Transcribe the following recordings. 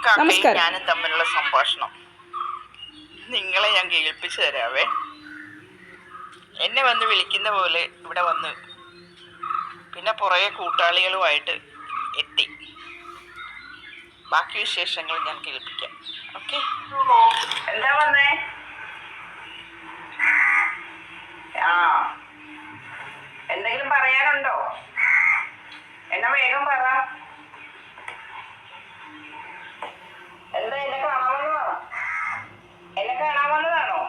നമസ്കാരം. ഞാനും തമ്മിലുള്ള സംഭാഷണം. നിങ്ങളെ ഞാൻ കേൾപ്പിച്ചു തരാവേ. എന്നെ വന്ന് വിളിക്കുന്ന പോലെ ഇവിടെ വന്ന് പിന്നെ പുറകെ കൂട്ടാളികളുമായിട്ട് എത്തി. ബാക്കി വിശേഷങ്ങൾ ഞാൻ കേൾപ്പിക്കാം. ഓക്കെ? എന്താ വന്നേ ആ എന്തെങ്കിലും പറയാനുണ്ടോ എന്നാ വേഗം പറ എന്താ എന്നെ കാണാമെന്നതാണോ എന്നെ കാണാമെന്നതാണോ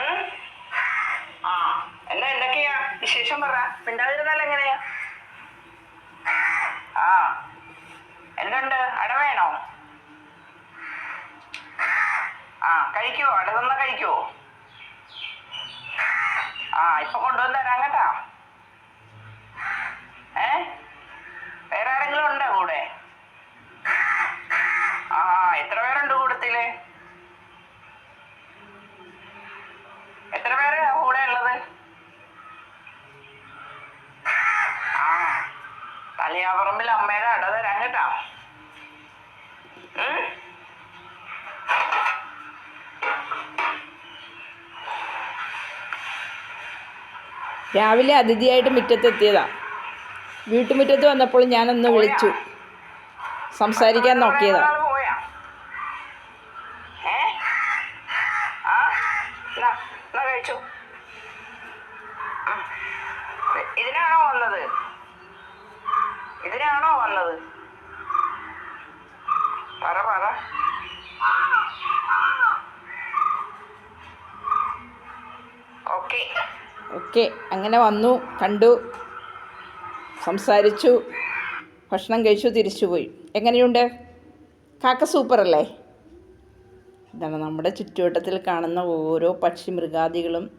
ഉം? ആ എന്നാ എന്തൊക്കെയാ വിശേഷം പറ. മിണ്ടാതിരുന്നാൽ എങ്ങനെയാ ആ എന്തുണ്ട് അട വേണോ? ആ കഴിക്കോ അട തന്ന കഴിക്കുവോ? ആ ഇപ്പൊ കൊണ്ടുവന്ന് തരാം കേട്ടാ. ഏ? തളിയാപറമ്പിൽ അമ്മയുടെ അട തരാൻ കേട്ടാ. രാവിലെ അതിഥിയായിട്ട് മുറ്റത്തെത്തിയതാ. വീട്ടുമുറ്റത്ത് വന്നപ്പോൾ ഞാനൊന്ന് വിളിച്ചു. സംസാരിക്കാൻ നോക്കിയതാ. കഴിച്ചു. ഓക്കെ. അങ്ങനെ വന്നു കണ്ടു സംസാരിച്ചു ഭക്ഷണം കഴിച്ചു തിരിച്ചുപോയി. എങ്ങനെയുണ്ട്? കാക്ക സൂപ്പറല്ലേ? ഇതാണ് നമ്മുടെ ചുറ്റുവട്ടത്തിൽ കാണുന്ന ഓരോ പക്ഷി മൃഗാദികളും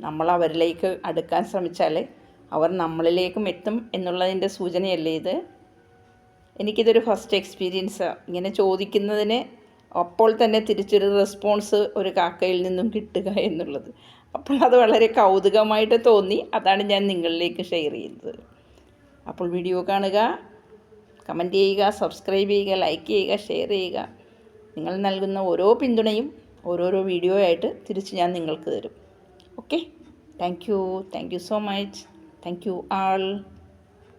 നമ്മൾ അവരിലേക്ക് അടുക്കാൻ ശ്രമിച്ചാൽ അവർ നമ്മളിലേക്കും എത്തും എന്നുള്ളതിന്റെ സൂചനയല്ലേ ഇത്? എനിക്കിതൊരു ഫസ്റ്റ് എക്സ്പീരിയൻസാണ് ഇങ്ങനെ ചോദിക്കുന്നതിന് അപ്പോൾ തന്നെ തിരിച്ചൊരു റെസ്പോൺസ് ഒരു കാക്കയിൽ നിന്നും കിട്ടുക എന്നുള്ളത്. അപ്പോൾ അത് വളരെ കൗതുകമായിട്ട് തോന്നി. അതാണ് ഞാൻ നിങ്ങളിലേക്ക് ഷെയർ ചെയ്യുന്നത് അപ്പോൾ വീഡിയോ കാണുക കമന്റ് ചെയ്യുക സബ്സ്ക്രൈബ് ചെയ്യുക ലൈക്ക് ചെയ്യുക ഷെയർ ചെയ്യുക. നിങ്ങൾ നൽകുന്ന ഓരോ പിന്തുണയും ഓരോരോ വീഡിയോ ആയിട്ട് തിരിച്ച് ഞാൻ നിങ്ങൾക്ക് തരും. Okay thank you thank you so much thank you all